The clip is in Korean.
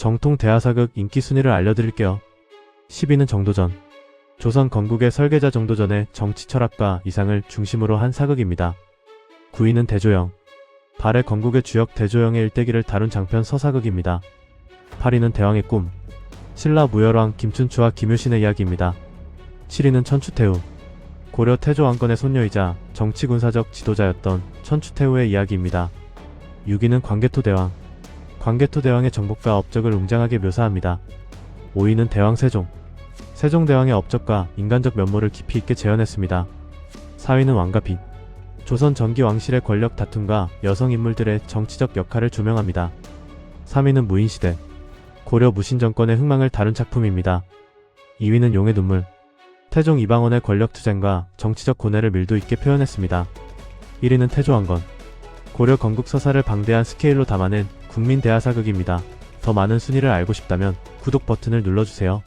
정통 대하사극 인기 순위를 알려드릴게요. 10위는 정도전. 조선 건국의 설계자 정도전의 정치 철학과 이상을 중심으로 한 사극입니다. 9위는 대조영. 발해 건국의 주역 대조영의 일대기를 다룬 장편 서사극입니다. 8위는 대왕의 꿈. 신라 무열왕 김춘추와 김효신의 이야기입니다. 7위는 천추태후. 고려 태조 왕건의 손녀이자 정치군사적 지도자였던 천추태후의 이야기입니다. 6위는 광개토 대왕. 광개토 대왕의 정복과 업적을 웅장하게 묘사합니다. 5위는 대왕 세종. 세종 대왕의 업적과 인간적 면모를 깊이 있게 재현했습니다. 4위는 왕가빛. 조선 전기 왕실의 권력 다툼과 여성 인물들의 정치적 역할을 조명합니다. 3위는 무인시대. 고려 무신 정권의 흥망을 다룬 작품입니다. 2위는 용의 눈물. 태종 이방원의 권력 투쟁과 정치적 고뇌를 밀도 있게 표현했습니다. 1위는 태조왕건. 고려 건국 서사를 방대한 스케일로 담아낸 국민 대하사극입니다. 더 많은 순위를 알고 싶다면 구독 버튼을 눌러주세요.